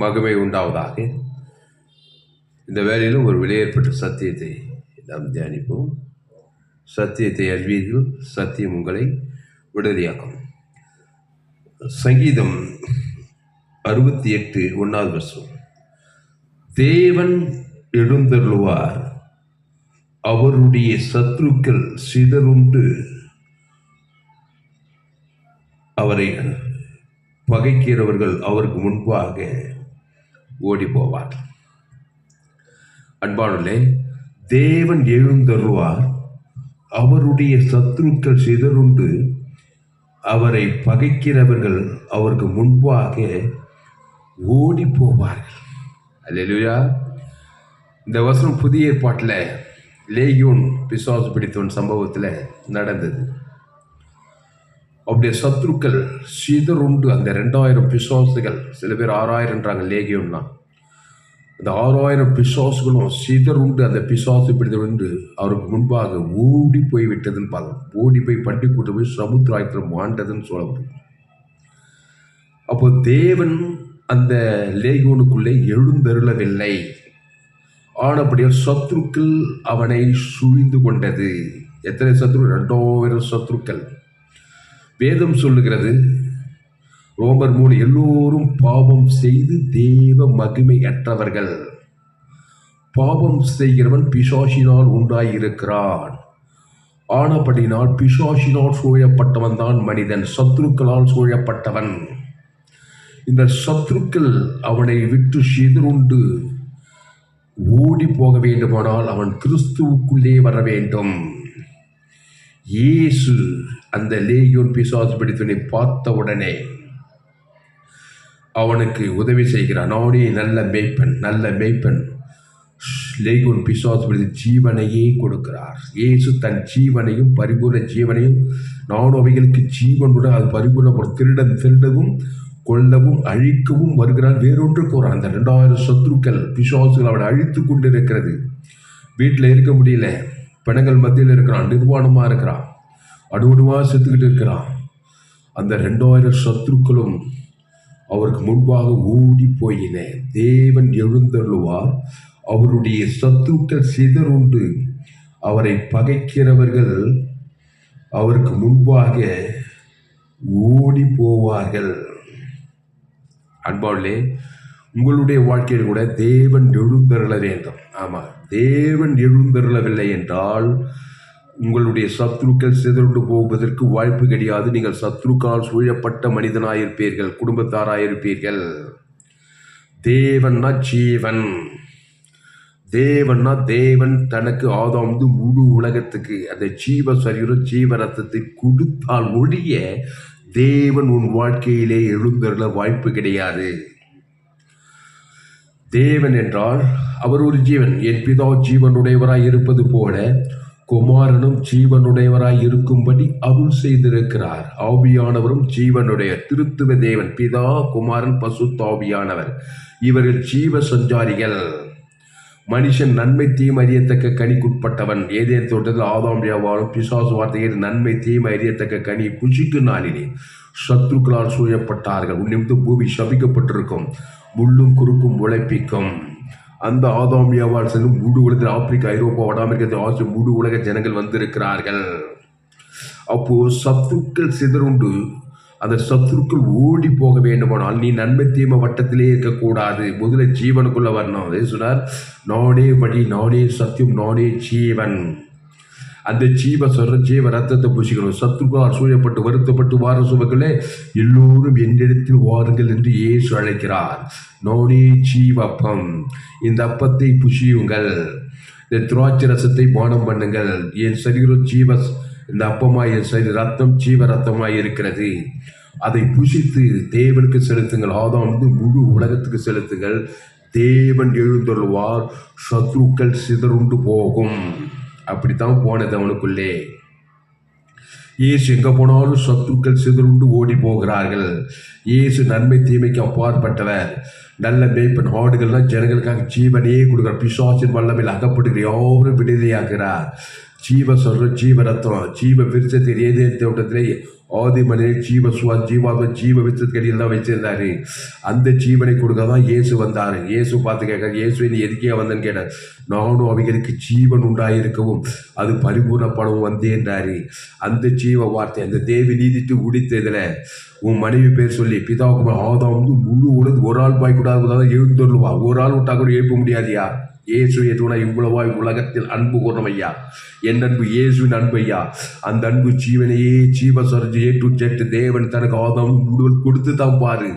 மகிமை உண்டாவதாக. இந்த வேலையிலும் ஒரு விலையேற்பட்ட சத்தியத்தை நாம் தியானிப்போம். சத்தியத்தை அறிவீர்கள் சத்தியம் உங்களை விடுதலையாக்கும். சங்கீதம் அறுபத்தி எட்டு ஒன்றாவது வருஷம் தேவன் எழுந்தருள்வார். அவருடைய சத்ருக்கள் சிதறுண்டு அவரை பகைக்கிறவர்கள் அவருக்கு முன்பாக ஓடி போவார் அன்பானுள்ளே தேவன் எழுந்தருவார். அவருடைய சத்துருக்கள் சிதறுண்டு அவரை பகைக்கிறவர்கள் அவருக்கு முன்பாக ஓடி போவார்கள் அல்லா இந்த வசனம் புதிய ஏற்பாட்டில் லேகியோன் பிசாசு பிடித்தவன் சம்பவத்தில் நடந்தது. அப்படியே சத்ருக்கள் சிதறுண்டு அந்த ரெண்டாயிரம் பிசாசுகள் சில பேர் ஆறாயிரம்ன்றாங்க லேகியோன்னா. அந்த ஆறாயிரம் பிசாசுகளும் சிதறுண்டு அந்த பிசாசு பிடித்தவென்று அவருக்கு முன்பாக ஓடி போய் விட்டதுன்னு பார்க்கலாம் ஓடி போய் பட்டி கூட்டு போய் சமுத்திராயத்தில் மாண்டதுன்னு சொல்ல முடியும் அப்போ தேவன் அந்த லேகியோனுக்குள்ளே எழுந்தருளவில்லை. ஆனப்படியால் சத்ருக்கள் அவனை சுழிந்து கொண்டது. எத்தனை சத்ரு? ரெண்டாயிரம் சத்ருக்கள். வேதம் சொல்லுகிறது. ரோமர் மூணு எல்லோரும் பாவம் செய்து தேவ மகிமை அற்றவர்கள் பாவம் செய்கிறவன் பிசாசினால் உண்டாயிருக்கிறான். ஆனபடினால் பிசாசினால் சூழப்பட்டவன் தான் மனிதன் சத்ருக்களால் சூழப்பட்டவன். இந்த சத்ருக்கள் அவனை விட்டு சிதறுண்டு ஓடி போக வேண்டுமானால் அவன் கிறிஸ்துவுக்குள்ளே வர வேண்டும். இயேசு அந்த லேயோன் பிசாசு பிடித்தனை பார்த்த உடனே அவனுக்கு உதவி செய்கிறான். நானே நல்ல மேய்ப்பன் நல்ல மேய்ப்பன். லேயோன் பிசாசு பிடித்த ஜீவனையே கொடுக்கிறார். இயேசு தன் ஜீவனையும் பரிபூர்ண ஜீவனையும் நானும் அவைகளுக்கு ஜீவனுடன் அது பரிபூர்ண திருடன் திருடவும் கொல்லவும் அழிக்கவும் வருகிறான். வேறொன்று போகிறான் அந்த ரெண்டாயிரம் சத்ருக்கள் பிசாசுகள் அவனை அழித்து கொண்டு இருக்கிறது வீட்டில் இருக்க முடியல. பிணங்கள் மத்தியில் இருக்கிறான் நிர்வாணமாக இருக்கிறான் அடுவடுவாக செத்துக்கிட்டு இருக்கிறான். அந்த ரெண்டாயிரம் சத்ருக்களும் அவருக்கு முன்பாக ஓடி போயின தேவன் எழுந்தருள்வார். அவருடைய சத்துருக்கள் சிதறுண்டு அவரை பகைக்கிறவர்கள் அவருக்கு முன்பாக ஓடி போவார்கள் அன்பாவிலே உங்களுடைய வாழ்க்கையில் கூட தேவன் எழுந்தருள வேண்டும். ஆமாம் தேவன் எழுந்தருளவில்லை என்றால் உங்களுடைய சத்ருக்கள் சிதறுண்டு போவதற்கு வாய்ப்பு கிடையாது. நீங்கள் சத்ருக்கால் சூழப்பட்ட மனிதனாயிருப்பீர்கள் குடும்பத்தாராயிருப்பீர்கள். தேவன்னா ஜீவன். தேவன்னா தேவன் தனக்கு ஆதாம்ந்து முழு உலகத்துக்கு அந்த ஜீவ சரீரம் ஜீவ ரத்தத்தை கொடுத்தால் ஒழிய தேவன் உன் வாழ்க்கையிலே எழுந்தருள வாய்ப்பு கிடையாது. தேவன் என்றால் அவர் ஒரு ஜீவன். என் பிதா ஜீவனுடையவராய் இருப்பது போல குமாரனும் ஜீவனுடையவராய் இருக்கும்படி அருள் செய்திருக்கிறார். ஆவியானவரும் ஜீவனுடைய திருத்துவ தேவன் பிதா குமாரன் பசு தாவியானவர் இவர்கள் ஜீவ சஞ்சாரிகள். மனுஷன் நன்மை தீம் அறியத்தக்க கனிக்குட்பட்டவன். ஏதே தோட்டத்தில் ஆதாம் வியாபாரம் பிசாசு வார்த்தையில் நன்மை தீம் அறியத்தக்க கனி புஷிக்கு நாளிலே சத்ருக்களால் சூழப்பட்டார்கள். உன்னிமித்து பூமி சபிக்கப்பட்டிருக்கும். முள்ளும் குறுக்கும் உழைப்பிக்கும். அந்த ஆதாம் செல்லும் முழு உலகத்தில் ஆப்பிரிக்கா ஐரோப்பா வட அமெரிக்கா ஆசிய முழு உலக ஜனங்கள் வந்திருக்கிறார்கள். அப்போ சத்துருக்கள் சிதறுண்டு அந்த சத்துருக்கள் ஓடி போக வேண்டுமானால் நீ நன்மை தீம வட்டத்திலே இருக்கக்கூடாது. முதல்ல ஜீவனுக்குள்ள வரணும். அதே சொன்னார் நானே வழி நானே சத்தியம் நானே ஜீவன். அந்த ஜீவ சொல்ற ஜீவ ரத்தத்தை பூசிக்கணும். சத்துருக்களால் சூழப்பட்டு வருத்தப்பட்டு வார சுபக்களே எல்லோரும் என்னிடத்தில் வாருங்கள் என்று இயேசு அழைக்கிறார். நோனே ஜீவப்பம். இந்த அப்பத்தை புஷியுங்கள் இந்த திராட்சை ரசத்தை பானம் பண்ணுங்கள். என் சரீரம் ஜீவ இந்த அப்பமாய் என் சரி ரத்தம் ஜீவ ரத்தமாய் இருக்கிறது. அதை புஷித்து தேவனுக்கு செலுத்துங்கள். ஆதாம் வந்து முழு உலகத்துக்கு செலுத்துங்கள். தேவன் எழுந்தொள்வார் சத்ருக்கள் சிதறுண்டு போகும். அப்படித்தான் போனது அவனுக்குள்ளே. இயேசு எங்கே போனாலும் சத்துக்கள் சிதறுண்டு ஓடி போகிறார்கள். இயேசு நன்மை தீமைக்கு அப்பாற்பட்டவர். நல்ல மேய்ப்பன் ஆடுகள்லாம் ஜனங்களுக்காக ஜீவனையே கொடுக்குறார். பிசாசின் வல்லமையில் அகப்படுகிற யாரும் விடுதலையாகிறார். ஜீவ சொல்ற ஜீவ ரத்தம் ஜீவ விருச்சத்தில் ஏதே தோட்டத்திலே ஆதி ஜீவ சுவா ஜீவாத்ம ஜீவ வித்தத்துக்கடியில் தான் வச்சிருந்தாரு. அந்த ஜீவனை கொடுக்க தான் இயேசு வந்தார். இயேசு பார்த்து கேட்க இயேசு நீ எதுக்கே வந்தேன்னு கேட்டார். நானும் அவைகளுக்கு ஜீவன் உண்டாயிருக்கவும் அது பரிபூர்ணப்படவும் வந்தேன்றாரு அந்த ஜீவ வார்த்தை அந்த தேவி நீதிட்டு உடித்ததில் உன் மனைவி பேர் சொல்லி பிதாவுக்கு ஆதாம் வந்து முழு உலக ஒரு ஆள் பாய் கூட எழுந்துருவா ஒரு ஆள் விட்டா கூட எழுப்ப முடியாதியா? இயேசு எதுனா இவ்வளவாய் உலகத்தில் அன்பு கூறணும் ஐயா என் அன்பு இயேசுவின் அன்பு ஐயா. அந்த அன்பு ஜீவனையே ஜீவ சொரஞ்சு ஏ டு தேவன் தனக்கு ஆதாம் கொடுத்து தான் பாரு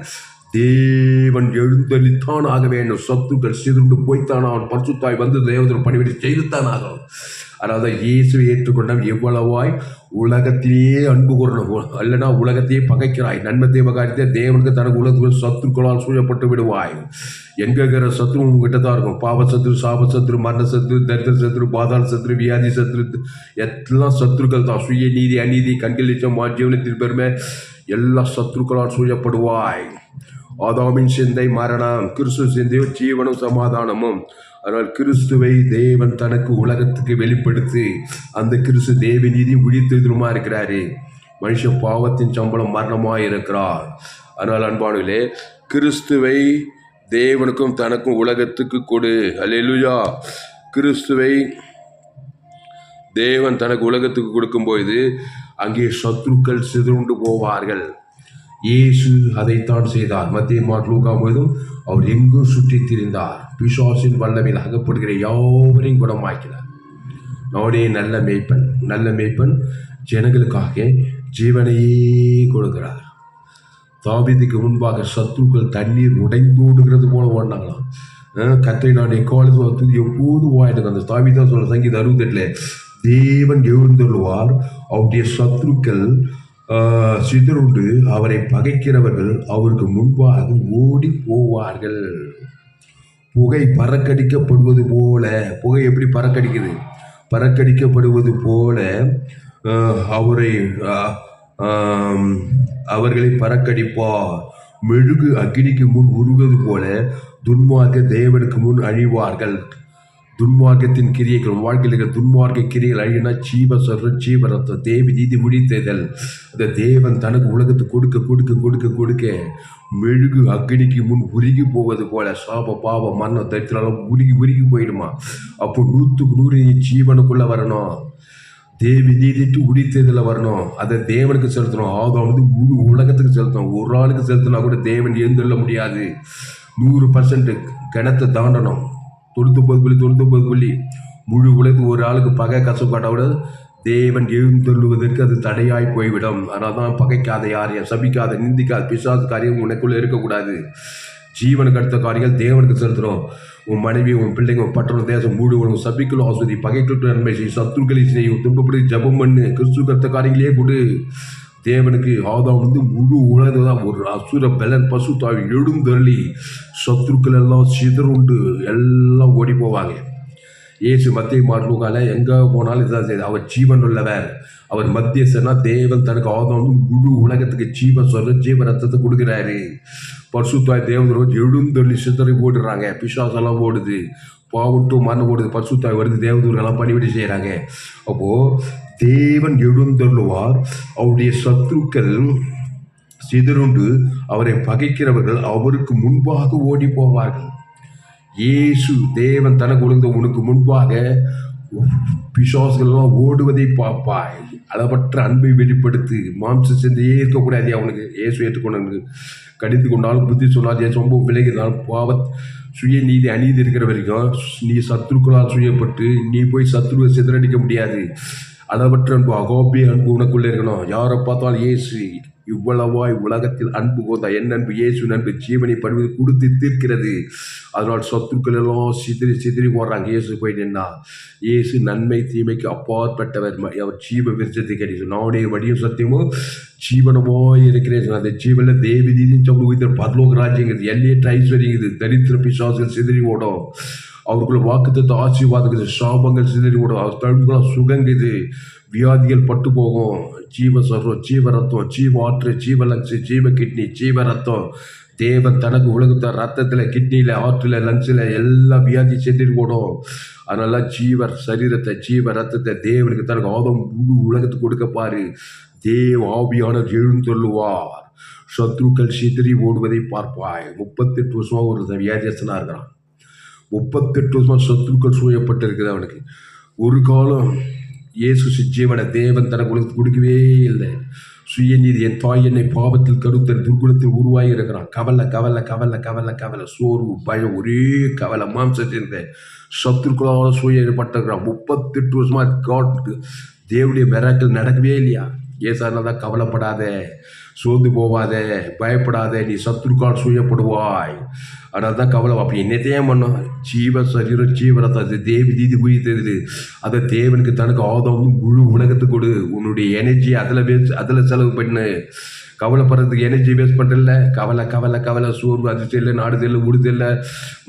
தேவன் எழுந்தளித்தான் ஆக வேண்டும் சத்துக்கள் சிறுண்டு போய்த்தான். அவன் பரிசுத்தாய் வந்து தேவதன் பணிவிடை செய்துத்தான் ஆகணும். அதாவது தான் இயேசுவை ஏற்றுக்கொண்டால் எவ்வளவாய் உலகத்திலேயே அன்பு கூறணும். அல்லனா உலகத்தையே பகைக்கிறாய். நன்மை தேவ காரியத்தை தேவனுக்கு தனக்கு உலகத்துக்கு சத்துக்களால் சூழப்பட்டு விடுவாய். எங்க இருக்கிற சத்ரு உங்ககிட்ட தான் இருக்கும். பாவ சத்ரு சாப சத்ரு மரண சத்ரு தரித்திர சத்ரு பாதாள சத்ரு வியாதி சத்ரு எல்லாம் சத்ருக்கள் தான். சுய நீதி அநீதி கண்கள் நிச்சயம் பெருமை எல்லா சத்ருக்களால் சூழப்படுவாய். ஆதாமின் சிந்தை மரணம் கிறிஸ்து சிந்தையோ ஜீவனும் சமாதானமும். அதனால் கிறிஸ்துவை தேவன் தனக்கு உலகத்துக்கு வெளிப்படுத்தி அந்த கிறிஸ்து தேவ நீதி உழித்தெதிருமா இருக்கிறாரு. மனுஷ பாவத்தின் சம்பளம் மரணமாக இருக்கிறார். அதனால் அன்பானுகளே கிறிஸ்துவை தேவனுக்கும் தனக்கும் உலகத்துக்கு கொடு. அல்லா கிறிஸ்துவை தேவன் தனக்கு உலகத்துக்கு கொடுக்கும்போது அங்கே சத்ருக்கள் சிதறுண்டு போவார்கள். இயேசு அதைத்தான் செய்தார். மத்திய மாட்லூக்கா முழுவதும் அவர் எங்கும் சுற்றித் திரிந்தார். பிசாசின் வல்லமையில் அகப்படுகிற யாவரையும் குணமாக்கினார். நானே நல்ல மேய்ப்பன் நல்ல மேய்ப்பன் ஜனங்களுக்காக ஜீவனையே கொடுக்கிறார். தாவீதுக்கு முன்பாக சத்துருக்கள் தண்ணீர் உடைந்து விடுகிறது போல ஓடினாங்களாம். கத்தை நான் எக்காலத்து வந்து எப்போது வாயிட்டு அந்த தாவிதான் சொல்ற சங்கீதம் அறுபத்தெட்டுல தேவன் எழுந்துள்ளுவார் அவருடைய சத்துருக்கள் சிதறுண்டு அவரை பகைக்கிறவர்கள் அவருக்கு முன்பாக ஓடி போவார்கள். புகை பறக்கடிக்கப்படுவது போல புகை எப்படி பறக்கடிக்குது? பறக்கடிக்கப்படுவது போல அவரை அவர்களை பறக்கடிப்பார். மெழுகு அக்னிக்கு முன் உருவது போல துன்மார்க்க தேவனுக்கு முன் அழிவார்கள். துன்மார்க்கத்தின் கிரியைகள் வாழ்க்கையில் இருக்கிற துன்மார்க்க கிரியைகள் அழினா ஜீவ சொல்ற ஜீவ ரத்தம் தேவி நீதி முடித்தேதல். அந்த தேவன் தனக்கு உலகத்துக்கு கொடுக்க கொடுக்க கொடுக்க கொடுக்க மெழுகு அக்னிக்கு முன் உருகி போவது போல சாப பாவ மரணம் தரித்திரம் உருகி உருகி போயிடுமா? அப்போ நூற்றுக்கு நூறு நீ ஜீவனுக்குள்ள வரணும். தேவி நீதிட்டு உடித்ததில் வரணும். அதை தேவனுக்கு செலுத்தணும். ஆதம் வந்து முழு உலகத்துக்கு செலுத்தணும். ஒரு ஆளுக்கு செலுத்தினா கூட தேவன் எழுந்துள்ள முடியாது. நூறு பர்சன்ட் கிணத்தை தாண்டணும். தொண்ணூத்தொம்பது புள்ளி தொண்ணூத்தொம்பது புள்ளி. முழு உலகத்து ஒரு ஆளுக்கு பகை கசப்பாட்டா தேவன் எழுந்தொள்ளுவதற்கு அது தடையாய் போய்விடும். அதனால் தான் பகைக்காத யாரையும் சபிக்காத நிந்திக்காத பிசாசு காரியம் உனக்குள்ளே இருக்கக்கூடாது. ஜீவனுக்கு அடுத்த காரியங்கள் தேவனுக்கு செலுத்துகிறோம் உன் மனைவி உன் பிள்ளைங்க உன் பட்டணம் தேசம் மூடு உனக்கு சபிக்கலும் ஆஸ்வதி பகைக்கு நன்மை செய் சத்துருக்களை செய்யும் துன்பப்படி ஜபம் பண்ணு கிறிஸ்து கருத்த காரியங்களே கொடு. தேவனுக்கு ஆதாம் வந்து முழு உலகம் தான் ஒரு அசுர பலன் பசு தாவி எழுந்தருளி சத்துருக்கள் எல்லாம் சிதறுண்டு எல்லாம் ஓடி போவாங்க. இயேசு மத்திய மாற்றுகால எங்கே போனாலும் இதான் செய்யுது அவர் ஜீவன் உள்ளவர். அவர் மத்தியஸ்தனா தேவன் தனக்கு ஆதம் வந்து முழு உலகத்துக்கு ஜீவன் சொல்ல ஜீவ ரத்தத்தை கொடுக்குறாரு. பர்சுத்தாய் தேவதரோடு எழுந்தொல்லி சித்தரை ஓடுறாங்க. பிசாசெல்லாம் ஓடுது. பாவட்டு மண் ஓடுது. பர்சுத்தாய் வருது. தேவதூர்களெல்லாம் பணிவிடை செய்கிறாங்க அப்போது தேவன் எழுந்தருளுவார். அவருடைய சத்துருக்கள் சிதறுண்டு அவரை பகைக்கிறவர்கள் அவருக்கு முன்பாக ஓடி போவார்கள் இயேசு தேவன் தனக்கு ஒழுந்த உனக்கு முன்பாக பிசாசுகள்லாம் ஓடுவதை பார்ப்பாய். அளவற்ற அன்பை வெளிப்படுத்து. மாம்ச சிந்தையே இருக்கக்கூடாது அவனுக்கு? இயேசு ஏற்றுக்கொண்டு கடித்து கொண்டாலும் புத்தி சொன்னால் ஏன் ரொம்ப விலகினாலும் பாவத் சுய நீதி அநீதி இருக்கிற வரைக்கும் நீ சத்ருக்களால் சுயப்பட்டு நீ போய் சத்ருவை சிதறடிக்க முடியாது. அளவற்ற அன்பு அகோபிய அன்பு உனக்குள்ளே இருக்கணும். யாரை பார்த்தாலும் இயேசு இவ்வளவாய் உலகத்தில் அன்பு கோந்தா என் அன்பு இயேசு அன்பு ஜீவனை படுவது கொடுத்து தீர்க்கிறது. அதனால் சொத்துக்கள் எல்லாம் சிதறி சிதறி போடுறாங்க இயேசு போய் நின்னா இயேசு நன்மை தீமைக்கு அப்பாற்பட்டவர். அவர் ஜீவ விருச்சத்தை கிடைச்சு நானே வடியும் சத்தியமும் ஜீவனமாய் இருக்கிறேன் அந்த ஜீவன்ல தேவி நீதியும் சொல்லி உயிர் பரலோக ராஜ்யங்கிறது எல்லையற்ற ஐஸ்வர்யங்கிறது. தரித்திர பிசாசுகள் சிதறி ஓடும். அவருக்குள்ள வாக்குத்த ஆசீர்வாதம் சாபங்கள் சிதறி ஓடும். அவர் தழும்புகளாக சுகங்குது. வியாதிகள் பட்டு போகும். ஜீவ சர்வம் ஜீவ ரத்தம் ஜீவ ஆற்று ஜீவ லஞ்சு ஜீவ கிட்னி ஜீவ ரத்தம் தேவன் தனக்கு உலகத்தை ரத்தத்தில் கிட்னியில் ஆற்றில் லங்ஸில் எல்லா வியாதி செத்துட்டு போடும். அதனால ஜீவ சரீரத்தை ஜீவ ரத்தத்தை தேவனுக்கு தனக்கு ஆதம் முழு உலகத்துக்கு கொடுக்கப்பாரு தேவ ஆவியானவர் எழுந்தொள்ளுவார் சத்ருக்கள் சிதறி ஓடுவதை பார்ப்பாய். முப்பத்தெட்டு வருஷமாக ஒரு வியாதியசனாக இருக்கிறான். முப்பத்தெட்டு வருஷமா சத்ருக்கள் சூழப்பட்டிருக்குது அவனுக்கு. ஒரு காலம் இயேசு சிஜீவன தேவன் தனக்கு கொடுத்து கொடுக்கவே இல்லை. சுயநீதி என் தாய் என்னை பாவத்தில் கருத்தர் துர்க்குணத்தில் உருவாகி இருக்கிறான். கவலை கவலை கவலை கவலை கவலை சோர்வு பயம் ஒரே கவலை மாம்சத்தின் சத்துருக்களால் ஏற்பட்டிருக்கிறான். முப்பத்தெட்டு வருஷமா காட்டுக்கு தேவடைய மிராக்கள் நடக்கவே இல்லையா? ஏசானா தான் கவலைப்படாத. சோர்ந்து போவாத பயப்படாத நீ சத்துருக்கால் சூயப்படுவாய் ஆனால் தான் கவலை அப்படி என்னத்தையும் பண்ணோம்? ஜீவ சரீரம் ஜீவரத்தை அது தேவி தீதி தெரியுது அதை தேவனுக்கு தனக்கு ஆதம் முழு உலகத்துக்கு கொடு. உன்னுடைய எனர்ஜி அதில் வேஸ்ட் அதில் செலவு பண்ணு. கவலைப்படுறதுக்கு எனர்ஜி வேஸ்ட் பண்ணுறல கவலை கவலை கவலை சோர்வு அது செல்ல நாடு செல்ல ஊடு செல்ல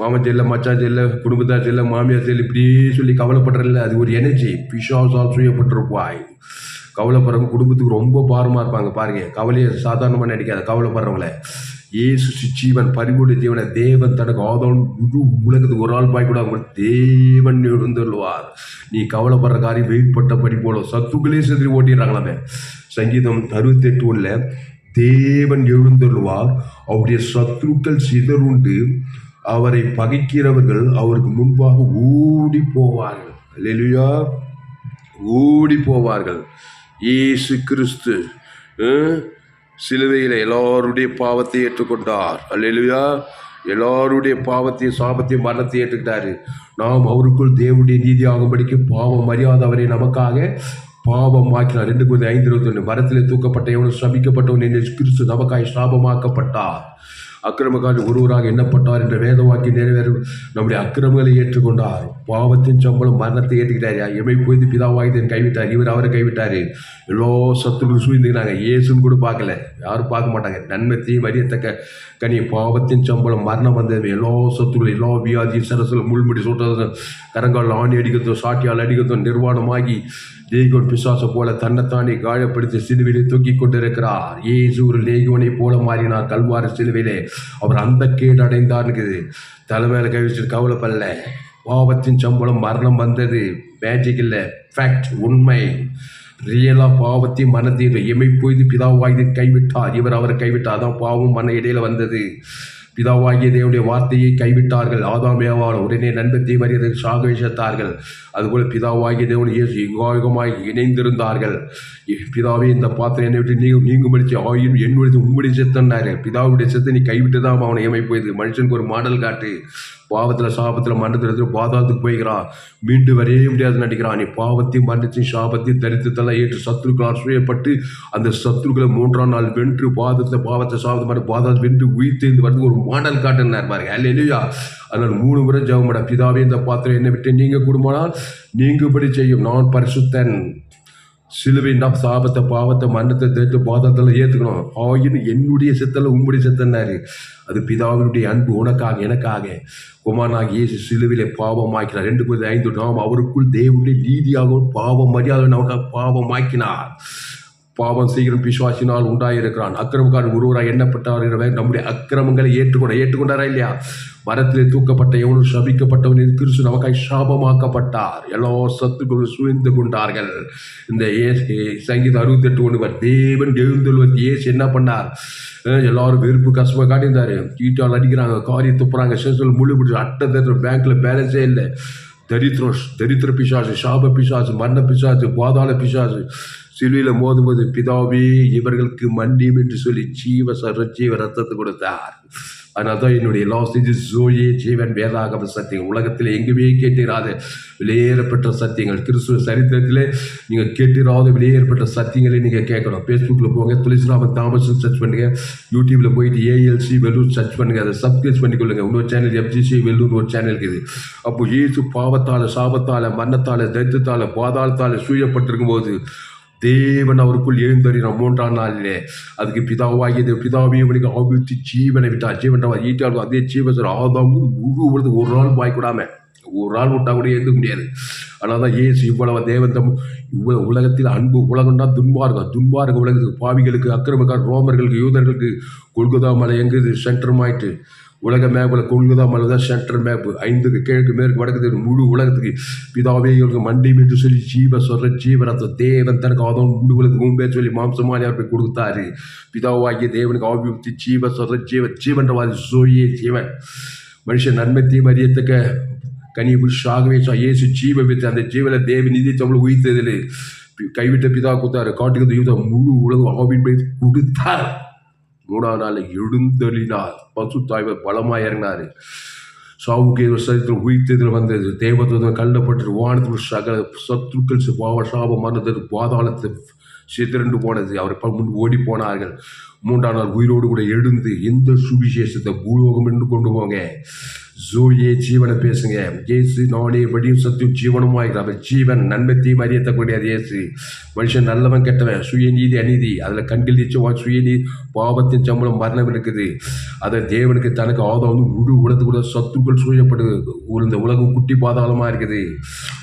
மாமன் செல்ல மச்சான் செல்ல குடும்பத்தார் செல்ல மாமியார் செல்ல இப்படியே சொல்லி கவலைப்படுறல அது ஒரு எனர்ஜி பிஷாசால் சூயப்பட்டிருப்பாய் கவலைப்படுறவங்க குடும்பத்துக்கு ரொம்ப பாரமாக இருப்பாங்க. பாருங்க கவலையை சாதாரணமாக நினைக்காத கவலைப்படுறவங்கள. ஏசு ஜீவன் பரிபூர்ண ஜீவனை தேவன் தனக்கு ஆதவன் முழு உலகத்துக்கு ஒரு ஆள் பாய் கூட அவங்க தேவன் எழுந்துள்ளுவார் நீ கவலைப்படுற காரியம் வெயிட் பட்டபடி போல சத்துக்களே சிதறி ஓட்டிடுறாங்களாமே. சங்கீதம் அறுபத்தெட்டு ஒன்றில் தேவன் எழுந்துள்ளுவார் அவருடைய சத்துருக்கள் சிதறுண்டு அவரை பகைக்கிறவர்கள் அவருக்கு முன்பாக ஓடி போவார்கள். இல்லையா ஓடி போவார்கள். இயேசு கிறிஸ்து சிலுவையில் எல்லாருடைய பாவத்தை ஏற்றுக்கொண்டார். அல்லா எல்லாருடைய பாவத்தையும் சாபத்தையும் மரணத்தை ஏற்றுக்கிட்டாரு. நாம் அவருக்குள் தேவனுடைய நீதி ஆகும்படிக்கு பாவம் மரியாதை அவரை நமக்காக பாவம் ஆக்கினார் ரெண்டு கொஞ்சம் ஐந்து இருபத்தி ஒன்று மரத்தில் தூக்கப்பட்ட எவனும் சபிக்கப்பட்டவன் என்று கிறிஸ்து நமக்காய் சாபமாக்கப்பட்டார். அக்கிரமக்காரர் ஒருவராக எண்ணப்பட்டார் என்ற வேத வாக்கி நிறைவேறும். நம்முடைய அக்கிரமங்களை ஏற்றுக்கொண்டார். பாவத்தின் சம்பளம் மரணத்தை ஏற்றுக்கிட்டார். எமை போய்து பிதாவாயுதன் கைவிட்டார். இவர் அவரை கைவிட்டார். எல்லோ சத்துருக்கும் சூழ்ந்துக்கிறாங்க இயேசுன்னு கூட பார்க்கல. யாரும் பார்க்க மாட்டாங்க. நன்மத்தையும் அறியத்தக்க கனி பாவத்தின் சம்பளம் மரணம் வந்தது எல்லா சத்துருக்கும் எல்லா வியாதி சரசில் முள்முடி சுட்டது கரங்கால் ஆணி அடிக்கிறதும் சாட்டியால் அடிக்கிறதும் நிர்வாணமாகி லேகோன் பிசாசு போல தன்னைத்தானே காயப்படுத்தி சிலுவையிலே தூக்கி கொண்டிருக்கிறார். ஏசு ஒரு லேகோனை போல மாறினார். கல்வார சிலுவையிலே. அவர் அந்த கேடு அடைந்தார்னுக்குது தலைமையில கை வச்சுட்டு கவலைப்படல. பாவத்தின் சம்பளம் மரணம் வந்தது. மேஜிக் இல்லை. ஃபேக்ட் உண்மை. ரியலாக பாவத்தையும் மனத்தையும் எமை பொய்து பிதாவாகி கைவிட்டார். இவர் அவரை கைவிட்டார் அதான் பாவம் மன இடையில் வந்தது. பிதாவாகிய தேவனுடைய வார்த்தையை கைவிட்டார்கள். ஆதாமேவால் உடனே நண்பத்தை மரியாதை சாக விஷத்தார்கள் அதுபோல் பிதாவாகிய தேவன் இயேசு யுகாயுகமாய் இணைந்திருந்தார்கள். பிதாவே இந்த பாத்திரம் என்னை விட்டு நீ நீங்க மடிச்சு ஆயும் என்னுடைய உங்களுடைய செத்தன்னாரு பிதாவுடைய செத்தை நீ கைவிட்டு தான் அவனை ஏமை போயிடுது மனுஷனுக்கு ஒரு மாடல் காட்டு. பாவத்தில் சாபத்தில் மண்டத்தில் பாதாளத்துக்கு போய்கிறான் மீண்டு வரைய முடியாது நடிக்கிறான். நீ பாவத்தையும் மண்டத்தையும் சாபத்தையும் தரித்தத்தெல்லாம் ஏற்று சத்ருக்களால் அசூயப்பட்டு அந்த சத்ருக்களை மூன்றாம் நாள் வென்று பாதத்தில் பாவத்தை சாபத்தை மாதிரி பாதாளத்தை வென்று உயிர்த்தெழுந்து வரது ஒரு மாடல் காட்டுனார் பாருங்க. அல்லையா அதனால் மூணு முறை ஜெபம் பிதாவே இந்த பாத்திரம் என்னை விட்டு நீங்கள் குடும்பமானால் நீங்கும்படி செய்யும். நான் பரிசுத்தன். சிலுவை நான் சாபத்தை பாவத்தை மன்னத்தை தேட்டு பாதத்தில் ஏற்றுக்கணும் ஆயினும் என்னுடைய சித்தல உம்முடைய சித்தன்னாரு அது பிதாவினுடைய அன்பு உனக்காக எனக்காக. குமாரனாக இயேசு சிலுவிலே பாவமாக்கினார். ரெண்டு பேர் ஐந்து நாம் அவருக்குள் தேவனுடைய நீதியாகவும் பாவம் மரியாதை நமக்காக பாவமாக்கினார். பாவம் செய்கிற பிசுவாசினால் உண்டாயிருக்கிறான். அக்கிரமக்காரன் ஒருவராக எண்ணப்பட்டார் நம்முடைய அக்கிரமங்களை ஏற்றுக்கொண்ட ஏற்றுக்கொண்டாரா இல்லையா? மரத்திலே தூக்கப்பட்ட எவனும் சபிக்கப்பட்டவன் கிறிஸ்து நமக்காய் சாபமாக்கப்பட்டார். எல்லா சத்துக்களும் சூழ்ந்து கொண்டார்கள். இந்த ஏசு சங்கீதம் அறுபத்தெட்டு ஒன்று தேவன் எழுந்துள்வர் ஏசு என்ன பண்ணார்? எல்லாரும் வெறுப்பு கஷ்டமாக காட்டியிருந்தாரு. ஈட்டால் அடிக்கிறாங்க காரி துப்புறாங்க சென்சல் முழு பிடிச்சி அட்டை தட்டுற பேங்க்ல பேலன்ஸே இல்லை. தரித்திரம் தரித்திர பிசாசு சாப பிசாசு மரண பிசாசு பாதாள பிசாசு சிலுவையில் மோதும்போது பிதாவே இவர்களுக்கு மன்னியும் என்று சொல்லி ஜீவ சர ஜீவ ரத்தத்தை கொடுத்தார். அதனால தான் என்னுடைய லாஸ் இது ஜோயே ஜீவன் வேதாகம சத்தியம். உலகத்தில் எங்குமே கேட்டிராத வெளியேறப்பட்ட சத்தியங்கள். கிறிஸ்துவ சரித்திரத்திலே நீங்கள் கேட்டிராத வெளியேறப்பட்ட சத்தியங்களை நீங்கள் கேட்கணும். ஃபேஸ்புக்கில் போங்க துளசிராம தாமசம் சர்ச் பண்ணுங்க. யூடியூப்ல போயிட்டு ஏஎல்சி வெல்லூர் சர்ச் பண்ணுங்க. அதை சப்ஸ்கிரைப் பண்ணிக்கொள்ளுங்க. இன்னொரு சேனல் எஃப்ஜிசி வெல்லூர் ஒரு சேனல் இருக்குது. அப்போ ஏசு பாவத்தால் சாபத்தால் மன்னத்தால் தரித்திரத்தால பாதாளத்தால் சூழப்பட்டிருக்கும் போது தேவன் அவருக்குள் எழுந்தறினார் மூன்றாம் நாளிலே அதுக்கு பிதாவாகியது பிதாவையும் இவனுக்கு ஆபித்து ஜீவனை விட்டார். ஜீவன் ஈட்டால் அதே ஜீவன் ஆதாமும் முழு ஒரு நாள் வாய்க்கூடாம ஒரு நாள் விட்டா கூட எழுத முடியாது. ஆனால் தான் ஏசு இவ்வளவு தேவன் தம் இவ்வளவு உலகத்தில் அன்பு உலகம்னா துன்பாருங்க துன்பாருங்க உலகத்துக்கு பாவிகளுக்கு அக்கிரமக்கார் ரோமர்களுக்கு யூதர்களுக்கு கொல்கதா மலை எங்குது சென்டரமாயிட்டு உலக மேப்பில் கொள்கதா மலதா சென்ட்ரல் மேப்பு ஐந்துக்கு கிழக்கு மேற்கு வடக்கு முழு உலகத்துக்கு பிதாவே இவருக்கு மண்டி மீட்டு சொல்லி ஜீவ சொல்ற ஜீவரத்த தேவன் தனக்கு ஆதம் முழு உலகத்துக்கு பேர் சொல்லி மாம்சமானி போய் கொடுத்தாரு. பிதாவாகிய தேவனுக்கு ஆபியுக்தி ஜீவ சொல்ற ஜீவ ஜீவன்றவாதி சோயே ஜீவன். மனுஷன் நன்மை தீமை அறியத்தக்க கனி புருஷாகவே இயேசு ஜீவ வித்து அந்த ஜீவன தேவி நிதி தமிழ் உயிர்த்ததில் கைவிட்ட பிதா கொடுத்தாரு. காட்டுக்கு யூதம் முழு உலகம் ஆவின் போய் கொடுத்தார். மூணாம் நாள் எழுந்தளினார் பசு தாய்வர் பலமாக இறங்கினார். சாவுக்கு சரித்திரம் உயிர்த்ததில் வந்தது. தேவதூதன் கல்லப்பட்டு வானத்தில் சகல சத்துருக்கள் பாவ சாபம் மறந்தது பாதாளத்தை சிதறண்டு போனது. அவர் முன் ஓடி போனார்கள். மூன்றாம் நாள் உயிரோடு கூட எழுந்து எந்த சுவிசேஷத்தை பூலோகம் என்று கொண்டு போங்க. ஜோயே ஜீவனை பேசுங்க. ஜெயசு நானே வழியும் சத்து ஜீவனும் ஆகிறார் ஜீவன் நன்மை தீமை அறியத்தக்கூடியது இயேசு. மனுஷன் நல்லவன் கெட்டவன் சுயநீதி அநீதி. அதில் கண்கள் நீச்சம் சுயநீதி பாவத்தின் சம்பளம் மரணம் இருக்குது. அதை தேவனுக்கு தனக்கு ஆதம் வந்து முழு உலகத்து கூட சத்துக்கள் சூழப்படுது இந்த உலகம் குட்டி பாதாளமாக இருக்குது.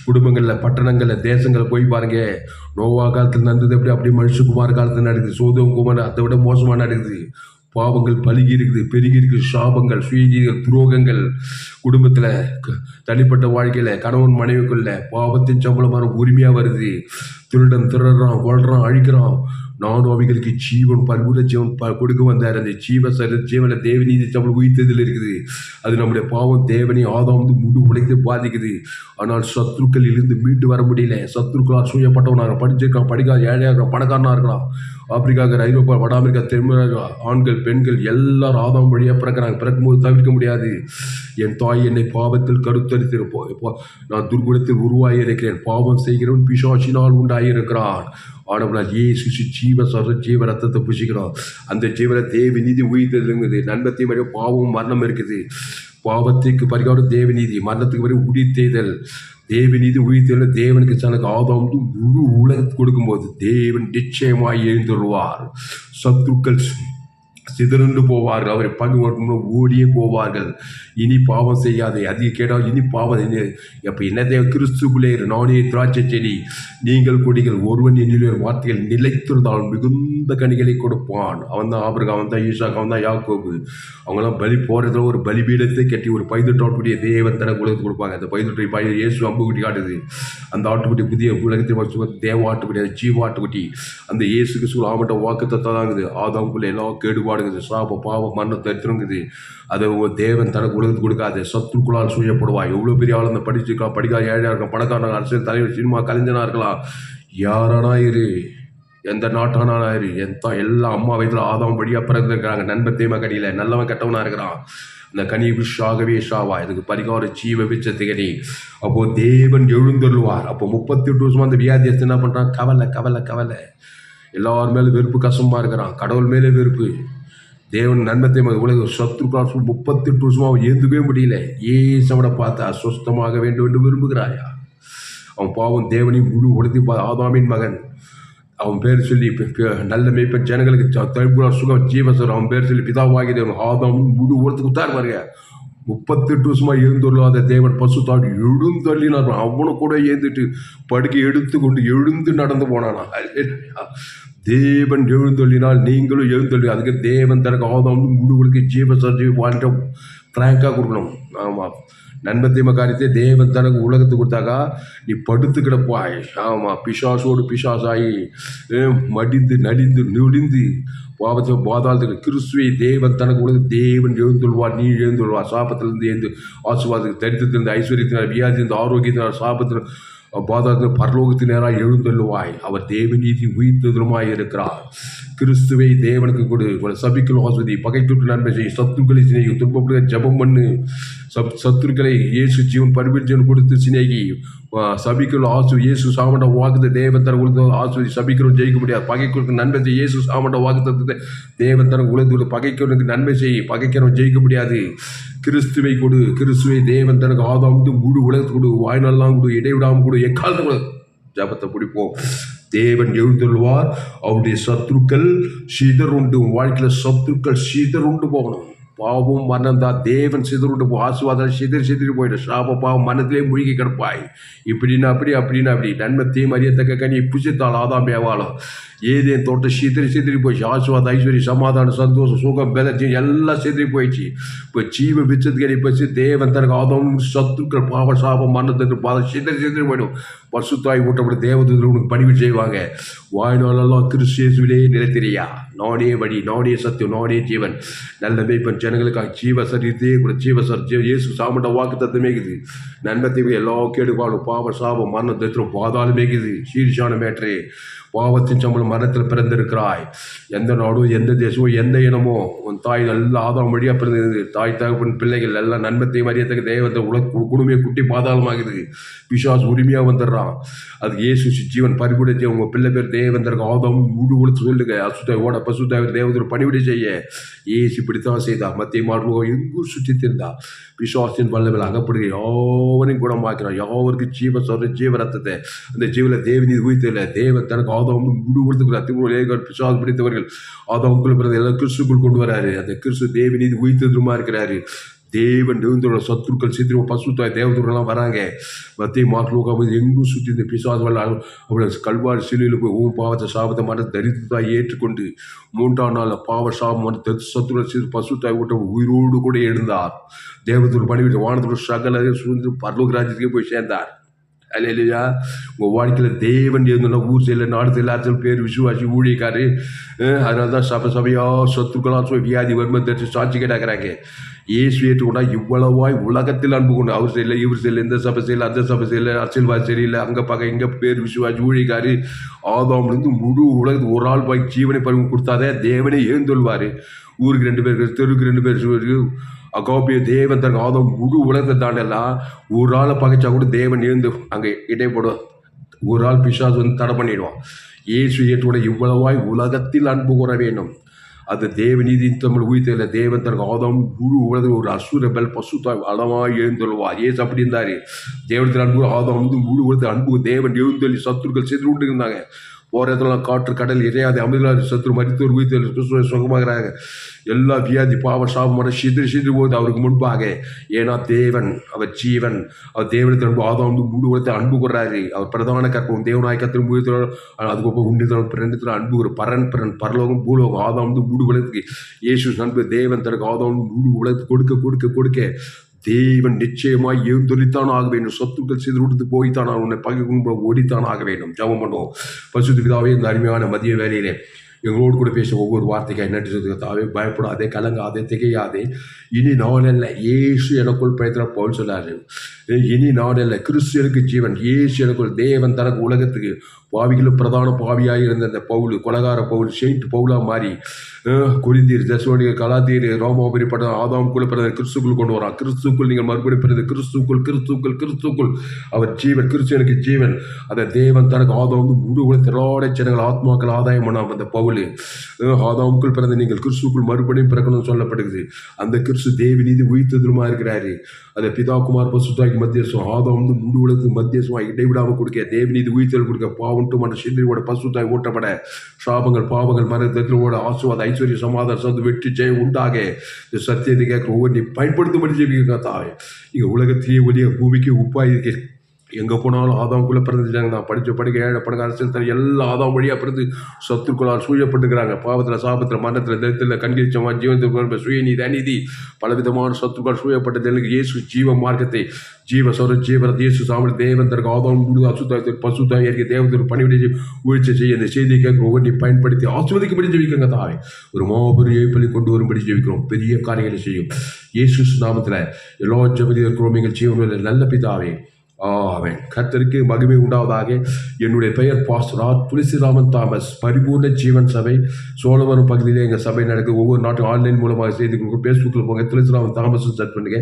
குடும்பங்களில் பட்டணங்களில் தேசங்களில் போய் பாருங்க. நோவா காலத்தில் நடந்தது எப்படி? அப்படி மனுஷகுமார் காலத்தில் நடக்குது. சோதம் குமார் அதை விட மோசமாக நடக்குது. பாவங்கள் பழுகி இருக்குது பெருகி இருக்குது சாபங்கள் சுயநீதிகள் துரோகங்கள் குடும்பத்தில் தனிப்பட்ட வாழ்க்கையில் கணவன் மனைவிக்குள்ள பாவத்தின் சம்பளமான உரிமையாக வருது. திருடன் திருடுறான் வளர்றான் அழிக்கிறான். நானும் அவைகளுக்கு ஜீவன் பரிபூர ஜீவன் ப கொடுக்க வந்தார். அந்த ஜீவ சர ஜீவன தேவநீதி தமிழ் உயிர்த்ததில் இருக்குது. அது நம்முடைய பாவம் தேவனை ஆதாம் வந்து முழு உலகத்தை பாதிக்குது. ஆனால் சத்ருக்கள் இருந்து மீண்டு வர முடியல. சத்ருக்களால் சூழப்பட்டவனாக படிச்சிருக்கான் படிக்காத ஏழையாக இருக்கான் பணக்காரனாக இருக்கலாம். ஆப்பிரிக்காவுக்கு ஐரோப்பா வட அமெரிக்கா தென்மேற்கு ஆண்கள் பெண்கள் எல்லாரும் ஆதாம் வழியாக பிறக்கிறாங்க. பிறக்கும்போது தவிர்க்க முடியாது. என் தாய் என்னை பாவத்தில் கருத்தரித்திருப்போம் நான் துர்குணத்தில் உருவாகி இருக்கிறேன். பாவம் செய்கிறவன் பிசாசினால் உண்டாகியிருக்கிறான் ஆனவனால் ஏசு ஜீவ சர ஜீவ ரத்தத்தை புசிக்கிறோம் அந்த ஜீவன தேவி நீதி உயிர்த்ததுங்குது நன்மத்தை மாதிரி பாவம் மரணம் இருக்குது பாவத்துக்கு பரிகாரம் தேவநீதி மரணத்துக்கு பிறகு உடித்தெய்தல் தேவநீதி உயிர்த்தெழுந்த தேவனுக்கு தனக்கு ஆதாம் முழு உலகத்து கொடுக்கும்போது தேவன் நிச்சயமாய் எழுந்துருவார். சத்துருக்கள் சிதறண்டு போவார்கள் அவரை பங்கு ஓடியே போவார்கள். இனி பாவம் செய்யாதே. அதிக கேட்டால் இனி பாவம் அப்போ என்னதே கிறிஸ்துக்குள்ளே நானே திராட்சை செடி நீங்கள் கொடிகள் ஒருவன் என்னுடைய வார்த்தைகள் நிலைத்திருந்தால் மிகுந்த கனிகளை கொடுப்பான். அவன் தான் ஆபிரகம் அவன் தான் ஈஷாக் அவன் தான் யாக்கோபு. அவங்களாம் பலி போகிறதுல ஒரு பலிபீடத்தை கட்டி ஒரு பைதுட்டோட்டுடைய தேவன் தன உலகத்துக்கு கொடுப்பாங்க. அந்த பைதுட்டை பாய் இயேசு அம்புக்குட்டி காட்டுது. அந்த ஆட்டுக்குட்டி புதிய உலகத்தில் தேவ ஆட்டுக்குட்டி அந்த ஜீவ ஆட்டுக்குட்டி. அந்த இயேசுக்கு சூழ் ஆமட்ட வாக்கத்தை தாங்குது ஆதாமுக்குள்ள எல்லாம் கேடுபாடுங்குது சாப பாவம் மரணம் தரித்திரங்குது அது தேவன் தனக்கு உலகத்துக்கு கொடுக்காது சத்துக்குள்ளால் சூழப்படுவாய். எவ்வளோ பெரிய ஆள் அந்த படிச்சிருக்கலாம் படிக்காத ஏழையாக இருக்கலாம் பணக்காரனாக அரசியல் தலைவர் சினிமா கலைஞனாக இருக்கலாம். யாரானா இரு எந்த நாட்டானா இரு எந்த எல்லா அம்மா வயதில் ஆதாம் வழியாக பிறந்திருக்கிறாங்க. நண்பர் தேம கடியில் நல்லவன் கெட்டவனாக இருக்கிறான். இந்த கனி விஷாகவே ஷாவா இதுக்கு பரிகார ஜீவ விச்சத்து கனி அப்போது தேவன் எழுந்தருள்வார். அப்போ முப்பத்தி எட்டு வருஷமாக அந்த வியாதி என்ன பண்ணுறான் கவலை கவலை கவலை. எல்லார் மேலே வெறுப்பு கசமாக இருக்கிறான். கடவுள் மேலே வெறுப்பு. தேவன் நன்மத்தை உலக சத்ருக்காசு முப்பத்தெட்டு வருஷமாக ஏந்துக்கவே முடியல. ஏசவனை பார்த்து அஸ்வஸ்தமாக வேண்டும் என்று விரும்புகிறாயா? அவன் பாவம் தேவனையும் முழு உலகத்தை ஆதாமின் மகன். அவன் பேர் சொல்லி நல்ல மேய்ப்பன் ஜனங்களுக்கு தழுப்புற சுகம் ஜீவசர் அவன் பேர் சொல்லி பிதாவாகி தேவன் ஆதாம் முழு உலகத்துக்கு உத்தார் பாருங்க. முப்பத்தெட்டு வருஷமா எழுந்துள்ளாத தேவன் பசு தாண்டி எழுந்தள்ளினார் அவனு கூட ஏந்துட்டு படுக்கை எடுத்து கொண்டு எழுந்து நடந்து போனானா? தேவன் எழுந்தொழினால் நீங்களும் எழுந்தொழி அதுக்கு தேவன் தனக்கு ஆதாம் முழுவதுக்கு ஜீவ சர்ஜி வாழ்ந்த ஃப்ராங்காக கொடுக்கணும். ஆமாம் நன்மை காரியத்தை தேவன் தனக்கு உலகத்துக்கு கொடுத்தாக்கா நீ படுத்து கிடப்பாய். ஆமாம் பிசாசோடு பிசாசாயி மடிந்து நடிந்து நொடிந்து பாவத்தை பாதாளத்துக்கு கிறிஸ்துவை தேவன் தனக்கு உலக தேவன் எழுந்துள்வார் நீ எழுந்துள்வார் சாபத்திலிருந்து எழுந்து ஆசுவாதத்துக்கு தரித்திலிருந்து ஐஸ்வர்யத்தினால் வியாதியிலிருந்து ஆரோக்கியத்தினால் சாபத்தில் பாதாளத்தில் பரலோகத்தின் நேராக எழுந்தள்ளுவாய். அவர் தேவநீதி உயிர்த்ததுமாய் இருக்கிறார். கிறிஸ்துவை தேவனுக்கு கொடு. சபிக்கல் ஆஸ்வதி பகைக்குட்டு நன்மை செய் சத்துக்களை செய்ய துன்பப்படுகிற ஜபம் பண்ணு. சப் சத்துருக்களை இயேசு ஜீவன் பரிவில் கொடுத்து சிநேகி சபிக்கல் ஆசு இயேசு சாமண்ட வாக்குத்த தேவத்தர உலக ஆசு சபிக்கிறோம் ஜெயிக்க முடியாது. பகைக்கிறதுக்கு நன்மை செய்ய இயேசு சாமண்ட வாக்குத்தத்தை தேவத்தர உலகத்தோடு பகைக்கிறவனுக்கு நன்மை செய் பகைக்கிறவன் ஜெயிக்க முடியாது. கிறிஸ்துவை கொடு கிறிஸ்துவை தேவன் தனக்கு ஆதாம் முழு உலகத்துக்கு கொடு வாய்நாள்லாம் கொடு இடைவிடாமல் கொடு எக்காலத்தை கொடு. ஜபத்தை பிடிப்போம் தேவன் எழுந்துள்வார் அவருடைய சத்துருக்கள் சிதறுண்டு வாழ்க்கையில் சத்துருக்கள் சிதறுண்டு போகணும். பாவம் மரணம் தேவன் சிதறுண்டு ஆசுவாதம் சிதறி சிதறி போயிடும் சாப பாவம் மனத்திலே மூழ்கி கிடப்பாய். இப்படின்னு அப்படி அப்படின்னு அப்படி. நன்மை தீம் அறியத்தக்க கனி புசித்தால் ஆதாம் ஏவாளம். ஏதேன் தோட்டம் சீத்திரி சிதறி போயிடுச்சு ஆசுவாத ஐஸ்வர்யம் சமாதானம் சந்தோஷம் சுகம் பெதர்ச்சி எல்லாம் சிதறி போயிடுச்சு. இப்போ ஜீவ விச்சத்துக்கு பச்சு தேவன் தனக்கு அதம் சத்துக்கள் பாவ சாபம் மரணத்திற்கு பாதம் சிதறி சிதறி போயிடும். பசுத்தாய் ஊட்டப்பட்ட தேவதூதர் உனக்கு பணிவு செய்வாங்க. வாய்நாளெல்லாம் கிறிஸ்தியேசுவிலே நிலைத்திரியா? நானே வழி நானே சத்தியம் நானே ஜீவன். நல்ல மேய்ப்பன் ஜனங்களுக்காக ஜீவசர் இதே கூட ஜீவசர் ஜீவ இயேசு சாமண்ட வாக்கு தத்துவமேக்குது நன்மை தீமை எல்லா கேடுபாடும் பாவ சாபம் மரணம் தத்துவம் மேய்க்குது. சீர்ஷான மேட்ரே பாவத்தின் சம்பளம் மரணத்தில் பிறந்திருக்கிறாய். எந்த நாடும் எந்த தேசமோ எந்த இனமோ உன் தாய் நல்ல ஆதாரம் வழியாக பிறந்தது தாய் தகப்பன் பிள்ளைகள் எல்லாம் நன்மத்தை மரியத்தக்க தேவத்தை உல குடுமையை குட்டி பாதாளமாகுது பிசாஸ் உரிமையாக வந்துடுறான். அது இயேசு ஜீவன் பறிபுடிச்சு உங்கள் பிள்ளை பேர் தேவந்தருக்கு ஆதம் முழு கொடுத்து சொல்லுங்க. அசுத்த ஓட பசுத்த தேவதர் பணிவிடை செய்ய. ஏசு இப்படித்தான் செய்தா மத்திய மாற்றுவோ எங்கும் சுற்றி திருந்தா பிசாசின் வல்லவில் அகப்படுகிற யாவரையும் குணமாக்கிறான் யாவருக்கு ஜீவ சொல்ற ஜீவ ரத்தத்தை அந்த ஜீவல தேவநீதி உயிர்த்தில்ல தேவன் தனக்கு ஆதம் முடி கொடுத்துக்கிற திருமண பிசாஸ் பிடித்தவர்கள் ஆதவங்குள்ள பிறந்த எல்லாம் கிறிஸ்துக்குள் கொண்டு வராரு. அந்த கிறிஸ்து தேவநீதி உயிர்த்ததுமா இருக்கிறாரு. தேவன் தேவந்தோட சத்துருக்கள் சீத்திரம் பசுத்தாய் தேவதூரெல்லாம் வராங்க. மத்திய மாற்று எங்கும் சுற்றி இந்த பிசாஸ் வல்ல அவளை கல்வாரி சிலையில் போய் உன் பாவத்தை சாபத்தை மன தரித்தாய் ஏற்றுக்கொண்டு மூன்றாம் நாளில் பாவ சாபம் மன தரித்து சத்துருக்கள் சிறு பசுத்தாய் ஊட்ட உயிரோடு கூட எழுந்தார். தேவதூர் பணிவிட்டு வானத்தோட சகல சுதந்திர பரலோக ராஜ்யத்துக்கே போய் சேர்ந்தார். அல்லையா உங்கள் வாழ்க்கையில் தேவன் இருந்தோம்னா ஊர் செய்யல நாடு செயல பேர் விசுவாசி ஊழியக்காரு அதனால தான் சபை சபையா சொத்துக்களாக சொல்லி வியாதி வறுமை தெரிஞ்சு சாட்சி கேட்டாக்குறாங்க. இயேசு ஏற்றுக்கொண்டா இவ்வளவாய் உலகத்தில் அன்பு கொண்டு அவர் செய்யல இவர் செய்யல இந்த சபை செய்யல அந்த சபை செய்யல அரசியல்வாதி சரியில்லை அங்கே பார்க்க இங்கே பேர் விசுவாசி ஊழிகாரி ஆதாம்லேருந்து முழு உலகத்துக்கு ஒரு ஆள் போய் ஜீவனை பருவ கொடுத்தாதே தேவனே ஏந்தொள்வார் ஊருக்கு ரெண்டு பேர் தெருக்கு ரெண்டு பேர் அகோபிய தேவன் தன் ஆதம் முழு உலகத்தை தாண்டெல்லாம் ஒரு ஆளை பகைச்சா கூட தேவன் எழுந்து அங்கே இடைப்படும் ஒரு ஆள் பிசாஸ் வந்து தடை பண்ணிடுவான். இயேசு ஏற்றோட இவ்வளவாய் உலகத்தில் அன்பு கூற வேண்டும். அந்த தேவநீதி தமிழ் உயிர்த்தல தேவன் தனக்கு ஆதம் முழு உலகில் ஒரு அசுர பெல் பசுத்தாய் அளவாய் எழுந்துள்ளுவார் ஏசு அப்படி இருந்தாரு. தேவனத்தில் அன்பு ஆதம் வந்து முழு உலகத்தில் அன்பு தேவன் எழுந்தொழி சத்துருக்கள் செய்து கொண்டு இருந்தாங்க போகிற இடத்துல காற்று கடல் இறையாது அமிர்தாதி சத்துரு மருத்துவர் உயிர்த்தல் கிறிஸ்துவ சுகமாகிறாங்க. எல்லா வியாதி பாவ சாபமான சிதிரி சிதிரி போகுது. அவருக்கு முன்பாக ஏன்னா தேவன் அவர் ஜீவன் அவர் தேவனத்தில் அன்பு ஆதம் வந்து மூடு உலகத்தை அன்பு கூறாரு அவர் பிரதான கற்பம் தேவநாய கத்திர அதுக்கப்புறம் உண்டித்தோம் பிறந்தத்தில் அன்பு ஒரு பரன் பிறன் பரலோகம் பூலோகம் ஆதாம் வந்து மூடு உலகத்துக்கு இயேசு அன்பு தேவன் தனக்கு ஆதாம் வந்து மூடு உலகத்துக்கு கொடுக்க கொடுக்க கொடுக்க தேவன் நிச்சயமாய் எழுந்தொழித்தான் ஆக வேண்டும். சொத்துக்கள் செய்து கொடுத்து போய்த்தான் உன்னை பகை குடும்பம் ஓடித்தான் ஆக வேண்டும். ஜபம் பண்ணுவோம். பசுத்து பிதாவே இந்த அருமையான மதிய வேலையிலே எங்களோடு கூட பேச ஒவ்வொரு வார்த்தைக்காக நன்றி சொல்லுகிறதாவே பயப்படாதே கலங்காதே திகையாதே. இனி நான் அல்ல இயேசு எனக்குள் பயத்திர பவுல் சொல்லாரு இனி நான் அல்ல ஜீவன். ஏசு எனக்குள் தேவன் தனக்கு உலகத்துக்கு பாவிகளும் பிரதான பாவியாக இருந்த அந்த பவுல் கொலகார பவுல் செயின்ட் பவுலாக மாறி குறிந்தீர் தசோனிய கலாதீர் ரோமாபுரி படம் ஆதாமுக்குள்ள பிறந்த கிறிஸ்துக்குள் கொண்டு வரா கிறிஸ்துக்குள் நீங்கள் மறுபடியும் பிறந்த கிறிஸ்துக்குள் கிறிஸ்துக்குள் கிறிஸ்துக்குள். அவர் ஜீவன் கிறிஸ்துவனுக்கு ஜீவன். அந்த தேவன் தனக்கு ஆதாம் வந்து முழு உலகத்திலோட ஜனங்கள் ஆத்மாக்கள் ஆதாயம் பண்ணாம அந்த பவுல் ஆதாமுக்குள் பிறந்த நீங்கள் கிறிஸ்துக்குள் மறுபடியும் பிறக்கணும்னு சொல்லப்படுகிறது. அந்த கிறிஸ்து தேவி நீதி உயிர்த்ததுமா இருக்கிறாரு. அந்த பிதா குமார் பசுத்தாக்கி மத்தியசம் ஆதாம் வந்து முழு உலகத்துக்கு மத்தியசமாக இடைவிடாமல் கொடுக்க தேவி நீதி உயிர்த்தல் கொடுக்க பாவன்ட்டு மன சிந்தனையோட பசுத்தாய் ஓட்டப்பட சாபங்கள் பாவங்கள் மரத்தோட ஆசுவாத ஐஸ்வர்ய சமாதான சந்து வெற்றி ஜெயம் உண்டாக. இந்த சத்தியத்தை கேட்க ஒவ்வொரு நீ பயன்படுத்தும்படி ஜெபிக்க தாய் இங்கே உலகத்தையே ஒலிய பூமிக்கு உப்பாய் எங்கே போனாலும் ஆதாவுக்குள்ளே பிறந்துட்டாங்க நான் படித்த படிக்க ஏழை பணக்க அரசியல் தர எல்லா ஆதாம் வழியாக பிறந்து சத்துருக்குள்ளால் சூழப்பட்டுக்கிறாங்க. பாவத்தில் சாபத்தில் மரணத்தில் தெத்தில் கண்கிச்சமாக ஜீவனத்தில் சுயநீதி அநீதி பலவிதமான சத்துருக்கள் சூழப்பட்டது. எனக்கு இயேசு ஜீவ மார்க்கத்தை ஜீவ சொர ஜீவரத் இயேசு சாமி தேவன் தனக்கு ஆதாம் முழு அசுத்தாயத்தில் பசுத்தாய் இயற்கை தேவத்திற்கு பணிவிடை வீழ்ச்சி செய்ய இந்த செய்தியை கேட்க ஒவ்வொன்றி பயன்படுத்தி ஆசிர்வதிக்கும்படி ஜெயிக்கங்க தாய் ஒரு மாபெரும் ஏப்பலி கொண்டு வரும்படி ஜெயிக்கிறோம் பெரிய காரியங்களை செய்யும். இயேசு நாமத்தில் எல்லா ஜபதி இருக்கிறோம். எங்கள் ஜீவனில் நல்ல பிதாவே ஆமென். கத்திற்கு மகிமை உண்டாவதாக. என்னுடைய பெயர் பாஸ்டர் துளசிராமன் தாமஸ். பரிபூர்ண ஜீவன் சபை. சோழவரம் பகுதியில் எங்கள் சபை நடக்க ஒவ்வொரு நாட்டும் ஆன்லைன் மூலமாக செய்தி கொடுக்கும். ஃபேஸ்புக்கில் போங்க துளசிராமன் தாமஸ் சர்ச் பண்ணுங்க.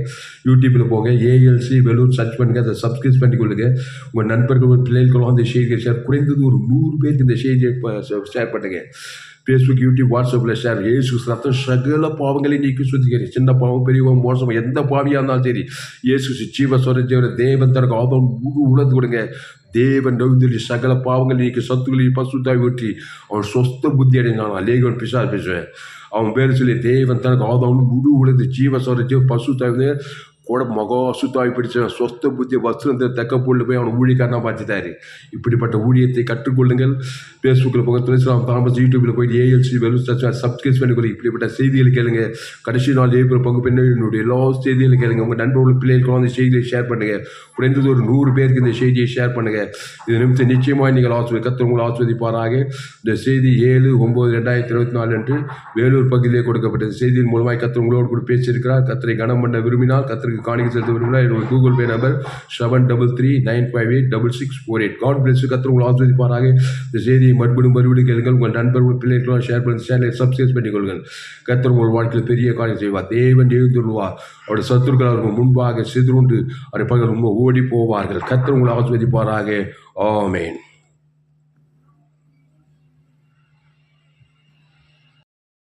யூடியூப்பில் போங்க ஏஎல்சி வெலூர் சர்ச் பண்ணுங்க. அதை சப்ஸ்கிரைப் பண்ணி கொள்ளுங்க. உங்கள் நண்பர்கள் பிள்ளைகளும் அந்த செய்தியை ஷேர் குறைந்தது ஒரு நூறு பேருக்கு இந்த செய்தியை ஷேர் பண்ணுங்க. ஃபேஸ்புக் யூடியூப் வாட்ஸ்அப்பில் ஷேர் ஏசு ரத்தம் சகல பாவங்களை நீக்கி சுத்திக்கிறேன் சின்ன பாவம் பெரியவன் மோசம் எந்த பாவியாக இருந்தாலும் சரி இயேசு ஜீவ சொரஜீவர தேவன் தனக்கு ஆதம் முழு உணர்ந்து கொடுங்க. தேவன் நவுந்தலி சகல பாவங்கள் நீக்கி சத்துக்களை பசுத்தாய் ஊற்றி அவன் சொஸ்த புத்தி அடைஞ்சான் லேகன் பிசா பேசுவேன். அவன் பேர் சொல்லி தேவன் தனக்கு ஆதம் முழு உலகத்து ஜீவ சொரஜீவ பசு வந்து கூட முகம் சுத்தாய் பிடிச்ச சொஸ்த புத்தி வஸ்திரத்தை தக்க பொருள் போய் அவனை ஊழியக்காரனா பார்த்துட்டாரு இப்படிப்பட்ட ஊழியத்தை கற்றுக்கொள்ளுங்கள். ஃபேஸ்புக்கில் போக துளசிராம் தாமஸ் யூடியூப்பில் போயிட்டு ஏஎல்சி வெறும் சப்ஸ்கிரைப் பண்ணிக்கொள்ள இப்படிப்பட்ட செய்திகளை கேளுங்க. கடைசி நாள் ஏப்ரல் பங்கு பெண்ணு என்னுடைய எல்லா செய்திகளை கேளுங்க. உங்கள் நண்பர்கள் பிள்ளைகளுக்கும் அந்த செய்தியை ஷேர் பண்ணுங்கள் குறைந்தது ஒரு நூறு பேருக்கு இந்த செய்தியை ஷேர் பண்ணுங்க. இது நிமித்தம் நிச்சயமாக நீங்கள் ஆஸ்வதி கத்தவங்களை ஆஸ்வதிப்பாராக. இந்த செய்தி ஏழு ஒம்பது ரெண்டாயிரத்தி இருபத்தி நாலு அன்று வேலூர் பகுதியிலே கொடுக்கப்பட்டது. செய்தியின் மூலமாக கத்தவங்களோடு கூட பேசியிருக்கிறார். கத்தரை கனம் பண்ண விரும்பினால் எங்களுக்கு காணிக்கை செலுத்த விரும்பினால் என்னோட Google Pay number seven double three nine five eight double six four eight God bless கத்திர உங்களை ஆஸ்வதிப்பாராக இந்த செய்தியை மறுபடியும் மறுபடியும் கேளுங்கள். உங்கள் நண்பர்கள் பிள்ளைகளும் ஷேர் பண்ணி சேனலை சப்ஸ்கிரைப் பண்ணிக்கொள்ளுங்கள். கத்திர உங்கள் வாழ்க்கையில் பெரிய காரியம் செய்வார். தேவன் எழுந்துள்ளுவார். அவருடைய சத்துருக்கள் அவர்கள் முன்பாக சிதறுண்டு அவருடைய பகல் ஓடி போவார்கள் கத்திர உங்களை ஆஸ்வதிப்பாராக ஆமேன்.